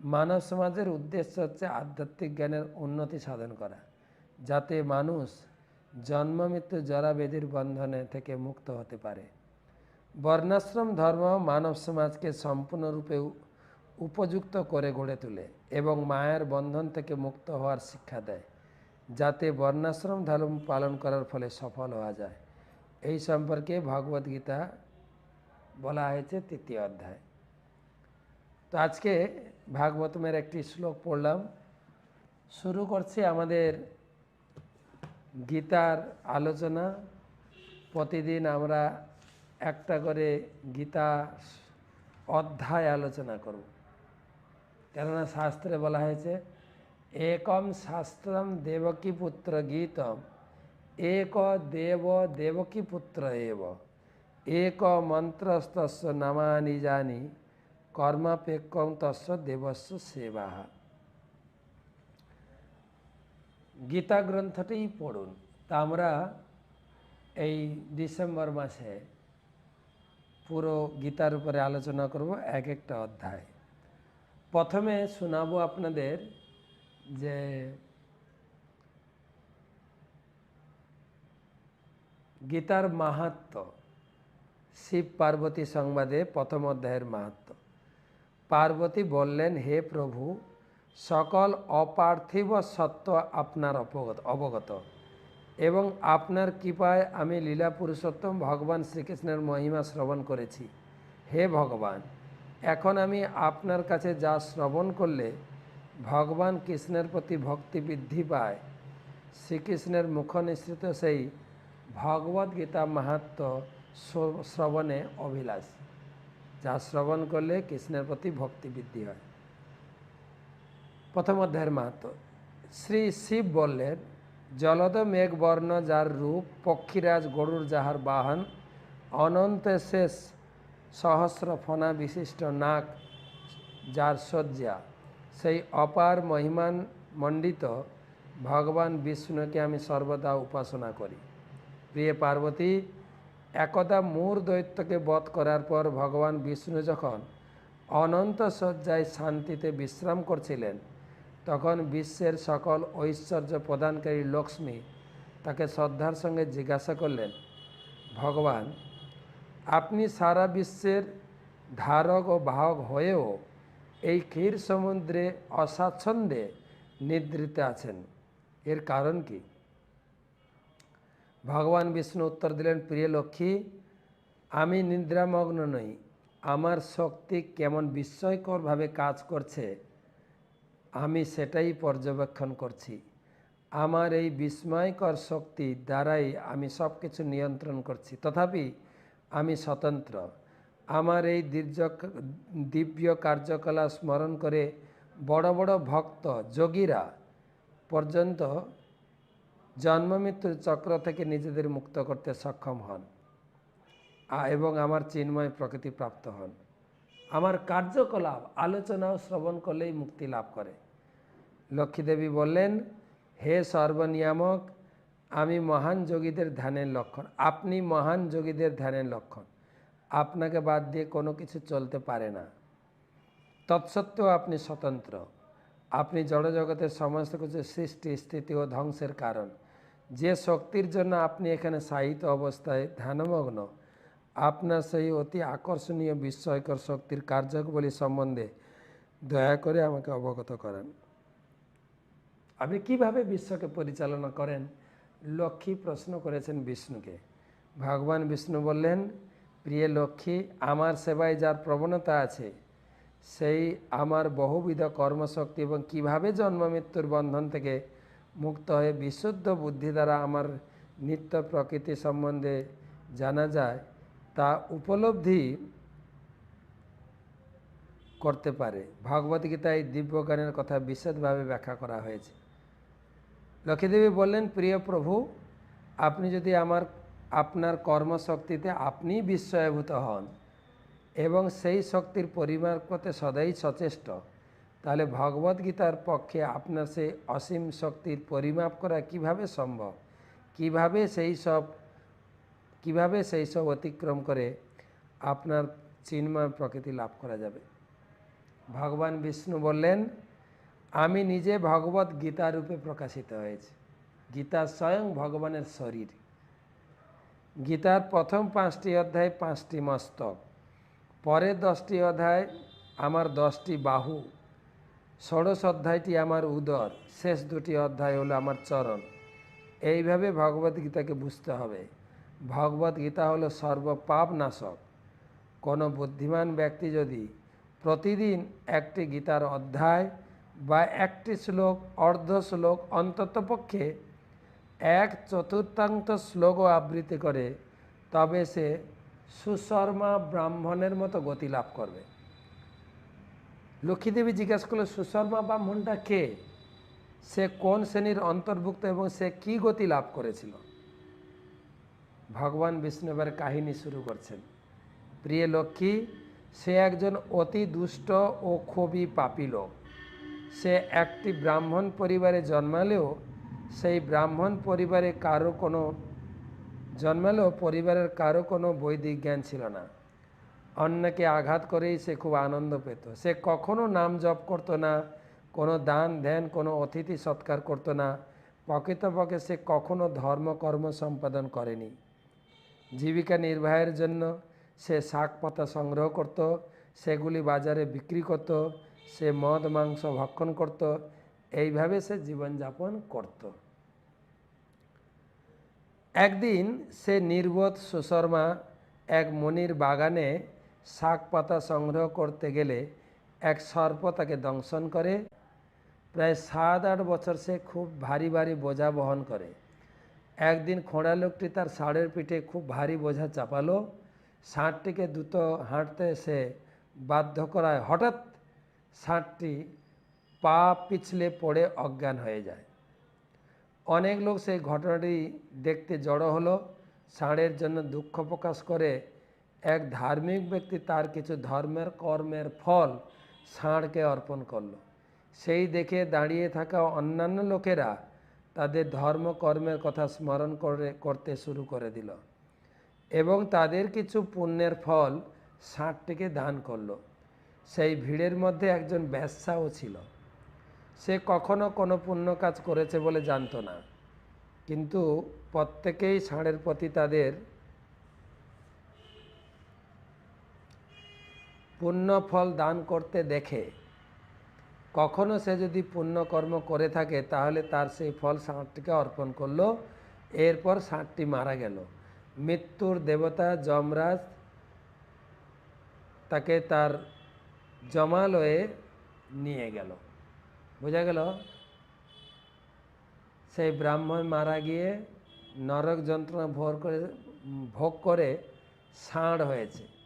মানব সমাজের উদ্দেশ্য হচ্ছে আধ্যাত্মিক জ্ঞানের উন্নতি সাধন করা, যাতে মানুষ জন্ম, মৃত্যু, জরা ব্যাধির বন্ধনে থেকে মুক্ত হতে পারে। বর্ণাশ্রম ধর্ম মানব সমাজকে সম্পূর্ণরূপে উপযুক্ত করে গড়ে তোলে এবং মায়ের বন্ধন থেকে মুক্ত হওয়ার শিক্ষা দেয়, যাতে বর্ণাশ্রম ধর্ম পালন করার ফলে সফল হওয়া যায়। এই সম্পর্কে ভগবদ্গীতা বলা হয়েছে তৃতীয় অধ্যায়। তো আজকে ভাগবতমের একটি শ্লোক পড়লাম। শুরু করছি আমাদের গীতার আলোচনা। প্রতিদিন আমরা একটা করে গীতা অধ্যায় আলোচনা করব। কেননা শাস্ত্রে বলা হয়েছে, একম শাস্ত্রম দেবকী পুত্র গীতম, এক দেব দেবকী পুত্র এব। এক মন্ত্রস্তস্য নামানি জানি কর্মাপেক্ষম তস্য দেবস্য সেবা গীতা গ্রন্থটাই পড়ুন তা আমরা এই ডিসেম্বর মাসে পুরো গীতার উপরে আলোচনা করব, এক একটা অধ্যায়। প্রথমে শোনাবো আপনাদের যে গীতার মাহাত্ম শিব পার্বতী সংবাদে প্রথম অধ্যায়ের মাহাত্ম পার্বতী বললেন, হে প্রভু, সকল অপার্থিব সত্য আপনার অবগত অবগত এবং আপনার কৃপায় আমি লীলা পুরুষোত্তম ভগবান শ্রীকৃষ্ণের মহিমা শ্রবণ করেছি। হে ভগবান, এখন আমি আপনার কাছে যা শ্রবণ করলে ভগবান কৃষ্ণের প্রতি ভক্তি বৃদ্ধি পায়। শ্রীকৃষ্ণের মুখ নিঃসৃত সেই ভগবদ্গীতা মাহাত্ম শ্রবণে অভিলাষ। যা শ্রবণ করলে কৃষ্ণের প্রতি ভক্তি বৃদ্ধি হয়। প্রথম অধ্যায়ের মাহাত্ম, শ্রী শিব বললেন, জলদ মেঘবর্ণ যার রূপ পক্ষীরাজ গরুর যাহার বাহন, অনন্ত শেষ সহস্র ফনা বিশিষ্ট নাক যার শয্যা, সেই অপার মহিমান মণ্ডিত ভগবান বিষ্ণুকে আমি সর্বদা উপাসনা করি। প্রিয় পার্বতী একদা মূর দৈত্যকে বধ করার পর ভগবান বিষ্ণু যখন অনন্ত শয্যায় শান্তিতে বিশ্রাম করছিলেন, তখন বিশ্বের সকল ঐশ্বর্য প্রদানকারী লক্ষ্মী তাকে শ্রদ্ধার সঙ্গে জিজ্ঞাসা করলেন, ভগবান, আপনি সারা বিশ্বের ধারক ও বাহক হয়েও এই ক্ষীর সমুদ্রে অস্বাচ্ছন্দ্যে নিদ্রিত আছেন। এর কারণ কি? ভগবান বিষ্ণু উত্তর দিলেন, প্রিয় লক্ষ্মী, আমি নিদ্রামগ্ন নই। আমার শক্তি কেমন বিস্ময়করভাবে কাজ করছে, আমি সেটাই পর্যবেক্ষণ করছি। আমার এই বিস্ময়কর শক্তি দ্বারাই আমি সব কিছু নিয়ন্ত্রণ করছি। তথাপি আমি স্বতন্ত্র। আমার এই দীর্ঘ দিব্য কার্যকলাপ স্মরণ করে বড় বড় ভক্ত, যোগীরা পর্যন্ত জন্ম মৃত্যুর চক্র থেকে নিজেদের মুক্ত করতে সক্ষম হন। এবং আমার চিন্ময় প্রকৃতি প্রাপ্ত হন। আমার কার্যকলাপ আলোচনা ও শ্রবণ করলেই মুক্তি লাভ করে। লক্ষ্মীদেবী বললেন, হে সর্বনিয়ামক, আমি মহান যোগীদের ধ্যানের লক্ষণ। আপনি মহান যোগীদের ধ্যানের লক্ষণ। আপনাকে বাদ দিয়ে কোনো কিছু চলতে পারে না। তৎসত্ত্বেও আপনি স্বতন্ত্র। আপনি জড়জগতের সমস্ত কিছু সৃষ্টি, স্থিতি ও ধ্বংসের কারণ। যে শক্তির জন্য আপনি এখানে সাহিত্য অবস্থায় ধ্যানমগ্ন, আপনার সেই অতি আকর্ষণীয় বিস্ময়কর শক্তির কার্যকবলী সম্বন্ধে দয়া করে আমাকে অবগত করেন। আপনি কীভাবে বিশ্বকে পরিচালনা করেন? লক্ষ্মী প্রশ্ন করেছেন বিষ্ণুকে। ভগবান বিষ্ণু বললেন, প্রিয় লক্ষ্মী, আমার সেবায় যার প্রবণতা আছে, সেই আমার বহুবিধ কর্মশক্তি এবং কীভাবে জন্ম মৃত্যুর বন্ধন থেকে মুক্ত হয়ে বিশুদ্ধ বুদ্ধি দ্বারা আমার নিত্য প্রকৃতি সম্বন্ধে জানা যায়, তা উপলব্ধি করতে পারে। ভগবদ্গীতায় দিব্যজ্ঞানের কথা বিশদভাবে ব্যাখ্যা করা হয়েছে। লক্ষ্মীদেবী বললেন, প্রিয় প্রভু, আপনি যদি আমার, আপনার কর্মশক্তিতে আপনি বিস্ময়ভূত হন এবং সেই শক্তির পরিমাপ করতে সদাই সচেষ্ট তাহলে ভগবদ্গীতার পক্ষে আপনার সেই অসীম শক্তির পরিমাপ করা কীভাবে সম্ভব? কীভাবে সেই সব, কীভাবে সেই সব অতিক্রম করে আপনার চিন্ময় প্রকৃতি লাভ করা যাবে? ভগবান বিষ্ণু বললেন, আমি নিজে ভগবত গীতা রূপে প্রকাশিত হয়েছি। গীতা স্বয়ং ভগবানের শরীর। গীতার প্রথম পাঁচটি অধ্যায় পাঁচটি মস্তক। পরের দশটি অধ্যায় আমার দশটি বাহু। ষোড়শ অধ্যায়টি আমার উদর, শেষ দুটি অধ্যায় হলো আমার চরণ। এইভাবে ভগবত গীতাকে বুঝতে হবে। ভগবত গীতা হলো সর্বপাপ নাশক কোনো বুদ্ধিমান ব্যক্তি যদি প্রতিদিন একটি গীতার অধ্যায় বা একটি শ্লোক, অর্ধ শ্লোক অন্ততপক্ষে এক চতুর্থাংশ শ্লোকও আবৃত্তি করে, তবে সে সুশর্মা ব্রাহ্মণের মতো গতি লাভ করবে। লক্ষ্মীদেবী জিজ্ঞাসা করল সুশর্মা ব্রাহ্মণটা কে? সে কোন শ্রেণির অন্তর্ভুক্ত এবং সে কি গতি লাভ করেছিল? ভগবান বিষ্ণু এবার কাহিনী শুরু করছেন। প্রিয় লক্ষ্মী, সে একজন অতি দুষ্ট ও খুবই পাপী লোক। সে একটি ব্রাহ্মণ পরিবারে জন্মালেও, সেই ব্রাহ্মণ পরিবারে কারও কোনো, জন্মালেও পরিবারের কারও কোনো বৈদিক জ্ঞান ছিল না। অন্যকে আঘাত করেই সে খুব আনন্দ পেত। সে কখনো নাম জপ করতো না, কোনো দান, ধ্যান, কোনো অতিথি সৎকার করতো না। প্রকৃতপক্ষে সে কখনো ধর্মকর্ম সম্পাদন করেনি। জীবিকা নির্বাহের জন্য সে শাক পাতা সংগ্রহ করত, সেগুলি বাজারে বিক্রি করত, সে মদ, মাংস ভক্ষণ করত, এইভাবে সে জীবনযাপন করত। একদিন সে নির্বোধ সুশর্মা এক মনির বাগানে শাক পাতা সংগ্রহ করতে গেলে এক সর্প তাকে দংশন করে। প্রায় সাত আট বছর সে খুব ভারী ভারী বোঝা বহন করে। একদিন খোঁড়া লোকটি তার ষাঁড়ের পিঠে খুব ভারী বোঝা চাপালো। ষাঁড়টিকে দ্রুত হাঁটতে সে বাধ্য করায়। হঠাৎ ষাঁড়টি পা পিছলে পড়ে অজ্ঞান হয়ে যায়। অনেক লোক সেই ঘটনাটি দেখতে জড়ো হলো। ষাঁড়ের জন্য দুঃখ প্রকাশ করে এক ধার্মিক ব্যক্তি তার কিছু ধর্মের কর্মের ফল ষাঁড়কে অর্পণ করল। সেই দেখে দাঁড়িয়ে থাকা অন্যান্য লোকেরা তাদের ধর্ম কর্মের কথা স্মরণ করে, করতে শুরু করে দিল এবং তাদের কিছু পুণ্যের ফল ষাঁড়টিকে দান করল। সেই ভিড়ের মধ্যে একজন ব্যবসাও ছিল। সে কখনো কোনো পুণ্য কাজ করেছে বলে জানতো না। কিন্তু প্রত্যেকেই ষাঁড়ের প্রতি তাদের পুণ্য ফল দান করতে দেখে, কখনো সে যদি পুণ্যকর্ম করে থাকে, তাহলে তার সেই ফল ষাঁড়টিকে অর্পণ করল, এরপর ষাঁড়টি মারা গেল। মৃত্যুর দেবতা যমরাজ তাকে তার জমালয়ে নিয়ে গেল। বোঝা গেল? সেই ব্রাহ্মণ মারা গিয়ে নরক যন্ত্রণা ভোর করে, ভোগ করে ষাঁড় হয়েছে।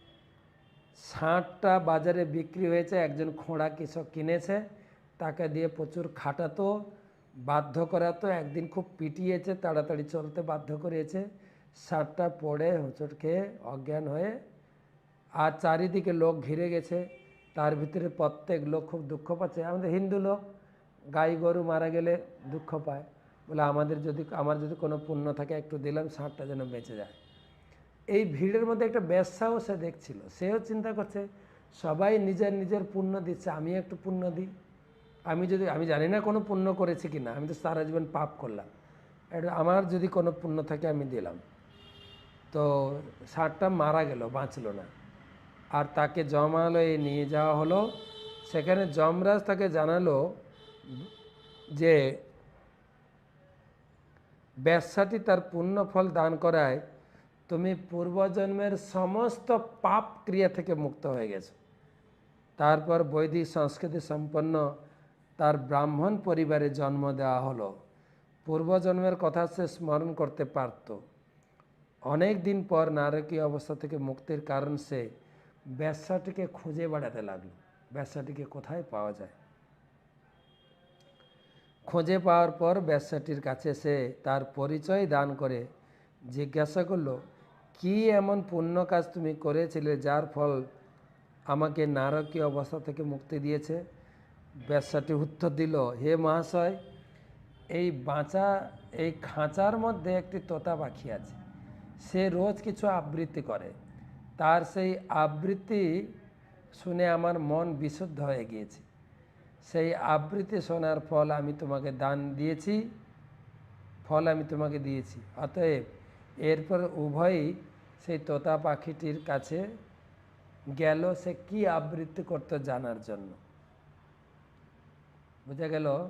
ষাঁড়টা বাজারে বিক্রি হয়েছে, একজন খোঁড়া কৃষক কিনেছে, তাকে দিয়ে প্রচুর খাটাতো, বাধ্য করাতো, একদিন খুব পিটিয়েছে, তাড়াতাড়ি চলতে বাধ্য করিয়েছে ষাঁড়টা পড়ে হোঁচট খেয়ে অজ্ঞান হয়ে, আর চারিদিকে লোক ঘিরে গেছে, তার ভিতরে প্রত্যেক লোক খুব দুঃখ পাচ্ছে, আমাদের হিন্দু লোক, গাই গরু মারা গেলে দুঃখ পায়, বলে আমাদের যদি, আমার যদি কোনো পুণ্য থাকে, একটু দিলাম ষাঁড়টা যেন বেঁচে যায়। এই ভিড়ের মধ্যে একটা ব্যবসাও সে দেখছিল। সেও চিন্তা করছে, সবাই নিজের নিজের পুণ্য দিচ্ছে আমি একটু পুণ্য দিই। আমি যদি, আমি জানি না কোনো পুণ্য করেছি কি না আমি তো সারা জীবন পাপ করলাম। এটা আমার যদি কোনো পুণ্য থাকে, আমি দিলাম। তো ষাঁড়টা মারা গেল, বাঁচলো না। আর তাকে জমালয়ে নিয়ে যাওয়া হলো। সেখানে যমরাজ তাকে জানালো যে, ব্যবসাটি তার পুণ্য ফল দান করায় তুমি পূর্বজন্মের সমস্ত পাপ ক্রিয়া থেকে মুক্ত হয়ে গেছো। তারপর বৈদিক সংস্কৃতি সম্পন্ন তার ব্রাহ্মণ পরিবারে জন্ম দেওয়া হলো। পূর্বজন্মের কথা সে স্মরণ করতে পারত। অনেক দিন পর নারকীয় অবস্থা থেকে মুক্তির কারণ সে ব্যবসাটিকে খুঁজে বেড়াতে লাগল। ব্যবসাটিকে কোথায় পাওয়া যায়? খুঁজে পাওয়ার পর ব্যবসাটির কাছে সে তার পরিচয় দান করে জিজ্ঞাসা করল কি এমন পুণ্য কাজ তুমি করেছিলে যার ফল আমাকে নারকীয় অবস্থা থেকে মুক্তি দিয়েছে? ব্যবসাটি উত্তর দিল, হে মহাশয়, এই বাঁচা, এই খাঁচার মধ্যে একটি তোতা পাখি আছে। সে রোজ কিছু আবৃত্তি করে। তার সেই আবৃত্তি শুনে আমার মন বিশুদ্ধ হয়ে গিয়েছে। সেই আবৃত্তি শোনার ফল আমি তোমাকে দান দিয়েছি, ফল আমি তোমাকে দিয়েছি। অতএব এরপর উভয়ই সেই তোতা পাখিটির কাছে গেল, সে কি আবৃত্তি করতো জানার জন্য। বোঝা গেল,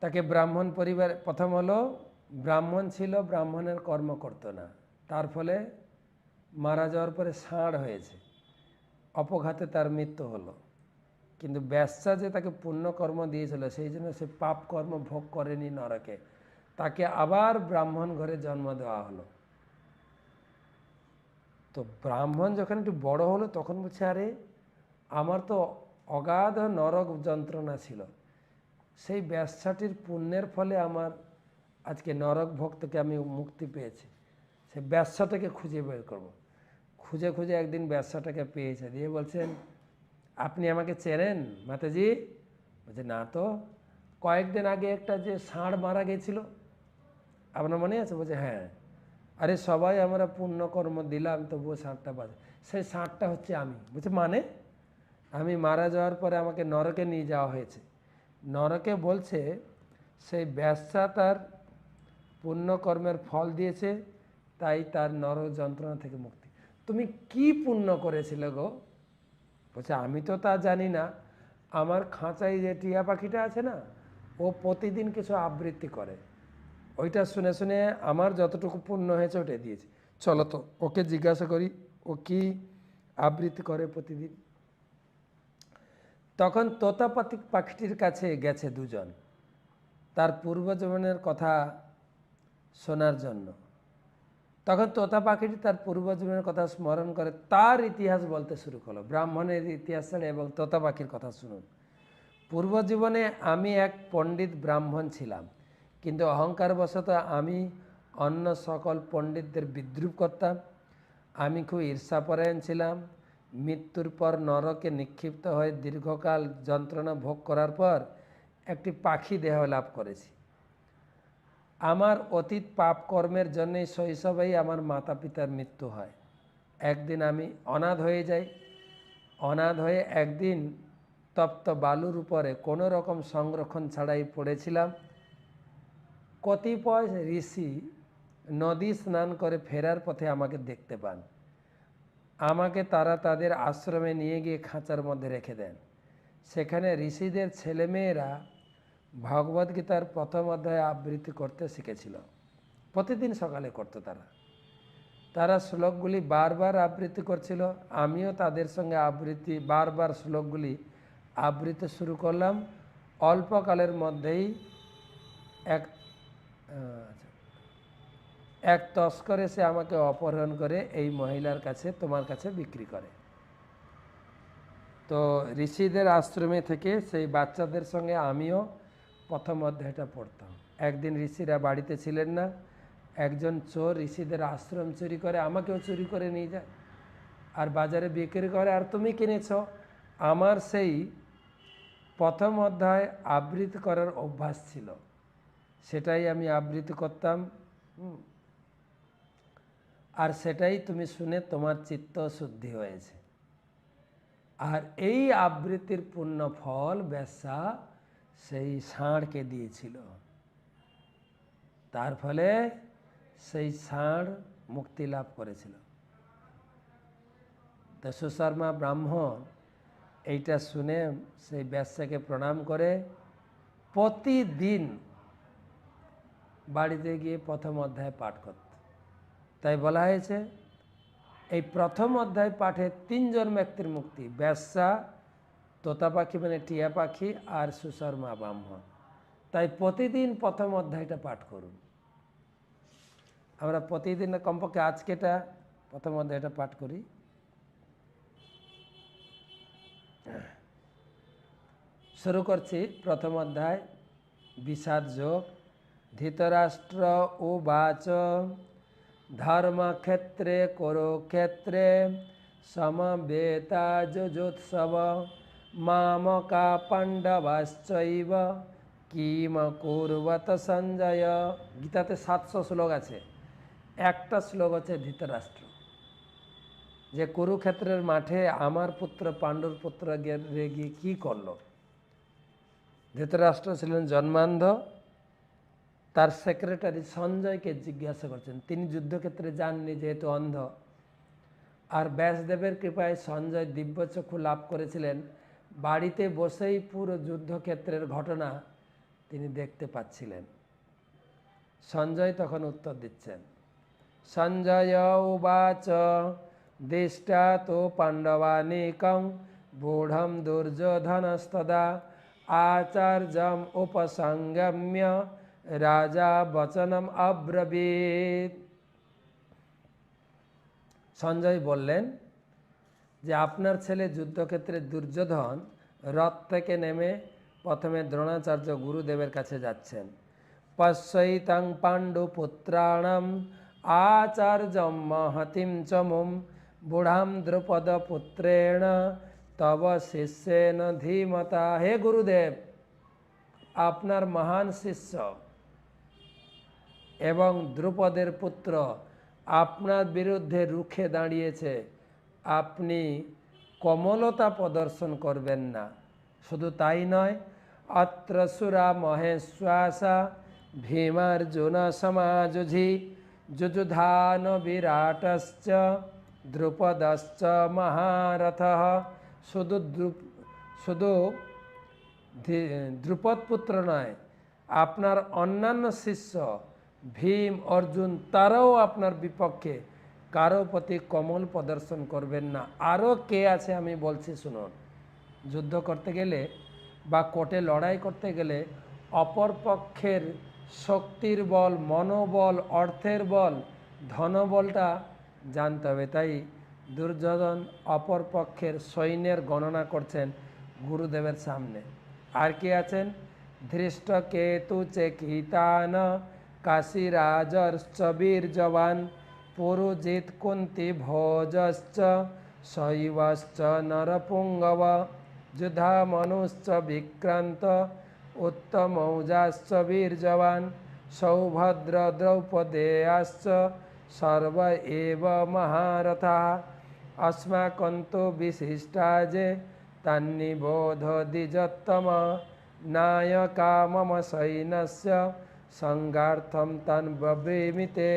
তাকে ব্রাহ্মণ পরিবার, প্রথম হলো ব্রাহ্মণ ছিল, ব্রাহ্মণের কর্ম করতো না। তার ফলে মারা যাওয়ার পরে ষাঁড় হয়েছে। অপঘাতে তার মৃত্যু হলো। কিন্তু ব্যবসা যে তাকে পুণ্যকর্ম দিয়েছিল, সেই জন্য সে পাপ কর্ম ভোগ করেনি নরকে। তাকে আবার ব্রাহ্মণ ঘরে জন্ম দেওয়া হলো। তো ব্রাহ্মণ যখন একটু বড় হলো, তখন বলছে, আরে, আমার তো অগাধ নরক যন্ত্রণা ছিল। সেই ব্যবসাটির পুণ্যের ফলে আমার আজকে নরক ভোগ থেকে আমি মুক্তি পেয়েছি। সেই ব্যবসাটাকে খুঁজে বের করব। খুঁজে খুঁজে একদিন ব্যবসাটাকে পেয়েছে। দিয়ে বলছেন, আপনি আমাকে চেনেন মাতাজি? বলছে, না তো। কয়েকদিন আগে একটা যে ষাঁড় মারা গেছিল আপনার মনে আছে বলছে হ্যাঁ। আরে সবাই আমরা পুণ্যকর্ম দিলাম, তবুও ষাঁড়টা বাজে। সেই ষাঁড়টা হচ্ছে আমি। বলছে মানে? আমি মারা যাওয়ার পরে আমাকে নরকে নিয়ে যাওয়া হয়েছে। নরকে বলছে, সেই ব্যবসা তার পুণ্যকর্মের ফল দিয়েছে, তাই তার নর যন্ত্রণা থেকে মুক্তি। তুমি কি পুণ্য করেছিলে গো? বলছে, আমি তো তা জানি না। আমার খাঁচায় যে টিয়া পাখিটা আছে না, ও প্রতিদিন কিছু আবৃত্তি করে। ওইটা শুনে শুনে আমার যতটুকু পুণ্য হয়েছে ওটা দিয়েছে। চলো তো, ওকে জিজ্ঞাসা করি, ও কি আবৃত্তি করে প্রতিদিন? তখন তোতা পাতি পাখিটির কাছে গেছে দুজন। তার পূর্বজীবনের কথা শোনার জন্য। তখন তোতা পাখিটি তার পূর্বজীবনের কথা স্মরণ করে, তার ইতিহাস বলতে শুরু করল। ব্রাহ্মণের ইতিহাস ছাড়া এবং তোতা পাখির কথা শুনুন। পূর্বজীবনে আমি এক পণ্ডিত ব্রাহ্মণ ছিলাম। কিন্তু অহংকারবশত আমি অন্য সকল পণ্ডিতদের বিদ্রুপ করতাম। আমি খুব ঈর্ষাপরায়ণ ছিলাম। মৃত্যুর পর নরকে নিক্ষিপ্ত হয়ে দীর্ঘকাল যন্ত্রণা ভোগ করার পর একটি পাখি দেহ লাভ করেছি। আমার অতীত পাপ কর্মের জন্যই শৈশবেই আমার মাতা পিতার মৃত্যু হয়। একদিন আমি অনাথ হয়ে যাই। অনাথ হয়ে একদিন তপ্ত বালুর উপরে কোনো রকম সংরক্ষণ ছাড়াই পড়েছিলাম। কতিপয় ঋষি নদী স্নান করে ফেরার পথে আমাকে দেখতে পান। আমাকে তারা তাদের আশ্রমে নিয়ে গিয়ে খাঁচার মধ্যে রেখে দেন। সেখানে ঋষিদের ছেলেমেয়েরা ভগবদ্গীতার প্রথম অধ্যায় আবৃত্তি করতে শিখেছিল। প্রতিদিন সকালে করতো তারা। তারা শ্লোকগুলি বারবার আবৃত্তি করছিল। আমিও তাদের সঙ্গে আবৃত্তি, বারবার শ্লোকগুলি আবৃত্তি শুরু করলাম। অল্পকালের মধ্যেই এক আচ্ছা, এক তস্কর এসে আমাকে অপহরণ করে এই মহিলার কাছে তোমার কাছে বিক্রি করে। তো ঋষিদের আশ্রমে থেকে সেই বাচ্চাদের সঙ্গে আমিও প্রথম অধ্যায়টা পড়তাম। একদিন ঋষিরা বাড়িতে ছিলেন না একজন চোর ঋষিদের আশ্রম চুরি করে আমাকেও চুরি করে নিয়ে যায়। আর বাজারে বিক্রি করে আর তুমি কিনেছ? আমার সেই প্রথম অধ্যায় আবৃত্তি করার অভ্যাস ছিল। সেটাই আমি আবৃত্তি করতাম। আর সেটাই তুমি শুনে তোমার চিত্ত শুদ্ধি হয়েছে। আর এই আবৃত্তির পূর্ণ ফল ব্যবসা সেই ষাঁড়কে দিয়েছিল। তার ফলে সেই ষাঁড় মুক্তি লাভ করেছিল। তো সুশর্মা ব্রাহ্মণ এইটা শুনে সেই ব্যবসাকে প্রণাম করে প্রতিদিন বাড়িতে গিয়ে প্রথম অধ্যায় পাঠ করত। তাই বলা হয়েছে, এই প্রথম অধ্যায় পাঠে তিনজন ব্যক্তির মুক্তি, ব্যবসা, তোতা পাখি মানে টিয়া পাখি আর সুশর্মা ব্রাহ্মণ। তাই প্রতিদিন প্রথম অধ্যায়টা পাঠ করুন। আমরা প্রতিদিন কমপক্ষে আজকেটা প্রথম অধ্যায়টা পাঠ করি। শুরু করছি প্রথম অধ্যায়, বিষাদ যোগ ধৃতরাষ্ট্র উবাচ ধর্মক্ষেত্রে, কুরুক্ষেত্রে সমবেতা যুজোৎসব মামকা পাণ্ডবাশ্চৈব, কিম কুর্বত সঞ্জয়। গীতাতে সাতশো শ্লোক আছে। একটা শ্লোক আছে ধৃতরাষ্ট্র। যে কুরুক্ষেত্রের মাঠে আমার পুত্র, পাণ্ডুর পুত্র গিয়ে কী করল? ধৃতরাষ্ট্র ছিলেন জন্মান্ধ। তার সেক্রেটারি সঞ্জয়কে জিজ্ঞাসা করছেন, তিনি যুদ্ধক্ষেত্রে যাননি যেহেতু অন্ধ? আর ব্যাসদেবের কৃপায় সঞ্জয় দিব্যচক্ষু লাভ করেছিলেন। বাড়িতে বসেই পুরো যুদ্ধক্ষেত্রের ঘটনা তিনি দেখতে পাচ্ছিলেন। সঞ্জয় তখন উত্তর দিচ্ছেন, সঞ্জয় উবাচ দিষ্টা তো পাণ্ডবানিকং বূঢ়ম দুর্যোধনস্তদা, আচার্যম উপসংগম্য রাজা বচনম অব্রবীত সঞ্জয় বললেন যে, আপনার ছেলে যুদ্ধক্ষেত্রে দুর্যোধন রথ থেকে নেমে প্রথমে দ্রোণাচার্য গুরুদেবের কাছে যাচ্ছেন। পশ্যৈতং পাণ্ডুপুত্রাণম আচার্যম মহতিম চমুম বুঢ়াম দ্রুপদ পুত্রেণ তব শিষ্যেন ধীমতা। হে গুরুদেব, আপনার মহান শিষ্য এবং দ্রুপদের পুত্র আপনার বিরুদ্ধে রুখে দাঁড়িয়েছে। আপনি কমলতা প্রদর্শন করবেন না। শুধু তাই নয়, অত্র সুরা মহেশ্বাসা, ভীমার্জুন সমাজুঝি, যুযুধান বিরাটশ্চ, দ্রুপদশ্চ মহারথ। শুধু শুধু দ্রুপদ পুত্র নয়, আপনার অন্যান্য শিষ্য ভীম, অর্জুন, তারাও আপনার বিপক্ষে কারও প্রতি কমল প্রদর্শন করবেন না। আরও কে আছে আমি বলছি শুনুন। যুদ্ধ করতে গেলে বা কোর্টে লড়াই করতে গেলে অপর পক্ষের শক্তির বল, মনোবল, অর্থের বল, ধনবলটা জানতে হবে। তাই দুর্যোধন অপর পক্ষের সৈন্যের গণনা করছেন গুরুদেবের সামনে। আর কি আছেন? ধৃষ্ট কেতু চেকিতান काशीराजश्च वीर्जवान् पुरुजित्कुन्ति भोजश्च शैवश्च नरपुङ्गव युधामनुश्च विक्रान्त उत्तमौजाश्च वीर्जवान् सौभद्रद्रौपदेयाश्च सर्व एव महारथाः अस्माकं तु विशिष्टा जे तन्निबोधदिजत्तम नायका मम सैन्यस्य সংঘার্থম তান ব্রবীমিতে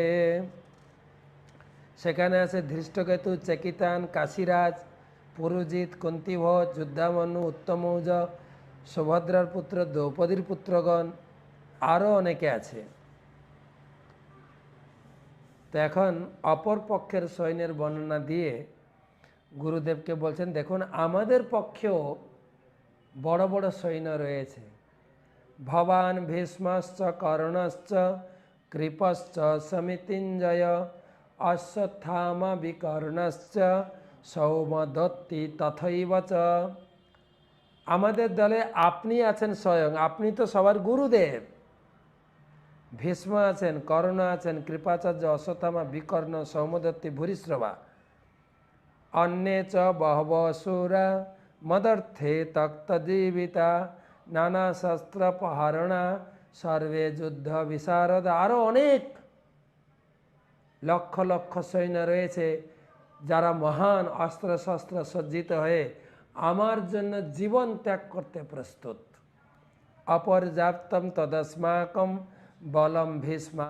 সেখানে আছে ধৃষ্টকেতু, চেকিতান, কাশীরাজ, পুরুজিৎ, কুন্তিভোজ, যুদ্ধামনু, উত্তমৌজ, সুভদ্রার পুত্র, দ্রৌপদীর পুত্রগণ আরও অনেকে আছে। তো এখন অপর পক্ষের সৈন্যের বর্ণনা দিয়ে গুরুদেবকে বলছেন, দেখুন, আমাদের পক্ষেও বড় বড় সৈন্য রয়েছে। ভবান ভীষ্মশ্চ কর্ণশ্চ কৃপশ্চ সমিতিঞ্জয় অশ্বত্থামা বিকর্ণশ্চ সৌমদত্তি তথৈব চ আমাদের দলে আপনি আছেন স্বয়ং আপনি তো সবার গুরুদেব ভীষ্ম আছেন কর্ণ আছেন কৃপাচার্য অশ্বত্থামা বিকর্ণ সৌমদত্তি ভূরিশ্রবা অন্যে চ বহব সুরা মদর্থে তক্তজীবিতা নানা শস্ত্র পহারণা সর্বে যুদ্ধ বিশারদ আরও অনেক লক্ষ লক্ষ সৈন্য রয়েছে যারা মহান অস্ত্র শস্ত্র সজ্জিত হয়ে আমার জন্য জীবন ত্যাগ করতে প্রস্তুত। অপর্যাপ্তম তদস্মাকম বলম ভীষ্মা।